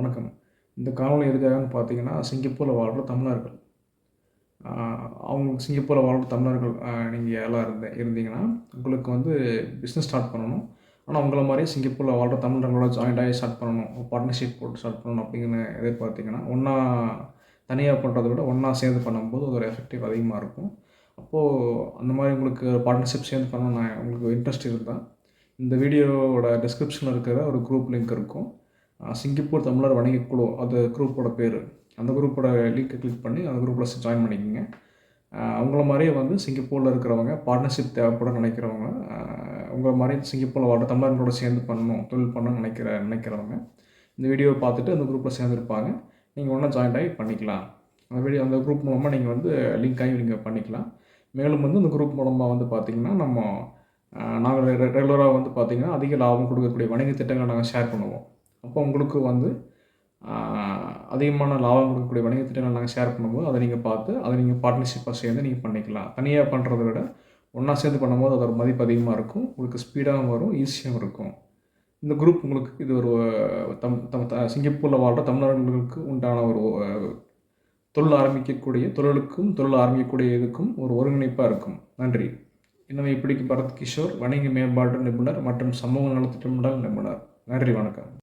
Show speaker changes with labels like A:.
A: வணக்கம். இந்த காணொலி எதுக்காகன்னு பார்த்தீங்கன்னா சிங்கப்பூரில் வாழ்கிற தமிழர்கள். அவங்களுக்கு அவங்க சிங்கப்பூரில் வாழ்கிற தமிழர்கள் நீங்கள் எல்லாம் இருந்த இருந்தீங்கன்னா உங்களுக்கு வந்து பிஸ்னஸ் ஸ்டார்ட் பண்ணணும். ஆனால் உங்களை மாதிரி சிங்கப்பூரில் வாழ்கிற தமிழர்களோட ஜாயிண்ட் ஆகி ஸ்டார்ட் பண்ணணும். பார்ட்னர்ஷிப் போட்டு ஸ்டார்ட் பண்ணணும் அப்படின்னு எதிர்பார்த்தீங்கன்னா ஒன்றா தனியாக பண்ணுறத விட ஒன்றா சேர்ந்து பண்ணும்போது ஒரு எஃபெக்டிவ் அதிகமாக இருக்கும். அப்போது அந்த மாதிரி உங்களுக்கு பார்ட்னர்ஷிப் சேர்ந்து பண்ணணும் நான் உங்களுக்கு இன்ட்ரெஸ்ட் இருந்தால் இந்த வீடியோவோட டிஸ்கிரிப்ஷனில் இருக்கிற ஒரு குரூப் லிங்க் இருக்கும். சிங்கப்பூர் தமிழர் வணிக குழு அது குரூப்போட பேர். அந்த குரூப்போட லிங்க்கை கிளிக் பண்ணி அந்த குரூப்பில் ஜாயின் பண்ணிக்கோங்க. அவங்கள மாதிரியே வந்து சிங்கப்பூரில் இருக்கிறவங்க பார்ட்னர்ஷிப் தேவைப்பட நினைக்கிறவங்க உங்களை மாதிரி சிங்கப்பூரில் வாழ்ற தமிழர்களோட சேர்ந்து பண்ணணும் தொழில் பண்ணணும்னு நினைக்கிற நினைக்கிறவங்க இந்த வீடியோவை பார்த்துட்டு அந்த குரூப்பில் சேர்ந்துருப்பாங்க. நீங்கள் ஒன்றா ஜாயின் ஆகி பண்ணிக்கலாம். அந்த வீடியோ அந்த குரூப் மூலமாக நீங்கள் வந்து லிங்க் ஆகி நீங்கள் பண்ணிக்கலாம். மேலும் வந்து இந்த குரூப் மூலமாக வந்து பார்த்திங்கன்னா நம்ம நாங்கள் ரெகுலராக வந்து பார்த்திங்கன்னா அதிக லாபம் கொடுக்கக்கூடிய வணிக திட்டங்களை நாங்கள் ஷேர் பண்ணுவோம். அப்போ உங்களுக்கு வந்து அதிகமான லாபம் கொடுக்கக்கூடிய வணிகத்திட்டங்கள் நாங்கள் ஷேர் பண்ணும்போது அதை நீங்கள் பார்த்து அதை நீங்கள் பார்ட்னர்ஷிப்பாக சேர்ந்து நீங்கள் பண்ணிக்கலாம். தனியாக பண்ணுறத விட ஒன்றா சேர்ந்து பண்ணும்போது அதோட மதிப்பு அதிகமாக இருக்கும். உங்களுக்கு ஸ்பீடாகவும் வரும் ஈஸியாகவும் இருக்கும். இந்த குரூப் உங்களுக்கு இது ஒரு தம் தம் த- சிங்கப்பூரில் வாழ்கிற தமிழர்களுக்கு உண்டான ஒரு தொழில் ஆரம்பிக்கக்கூடிய தொழிலுக்கும் தொழில் ஆரம்பிக்கக்கூடிய இதுக்கும் ஒரு ஒருங்கிணைப்பாக இருக்கும். நன்றி. இன்னும் இப்படிக்கு பரத் கிஷோர் வணிக மேம்பாட்டு நிபுணர் மற்றும் சமூக நலத்திட்டமிடல் நிபுணர். நன்றி வணக்கம்.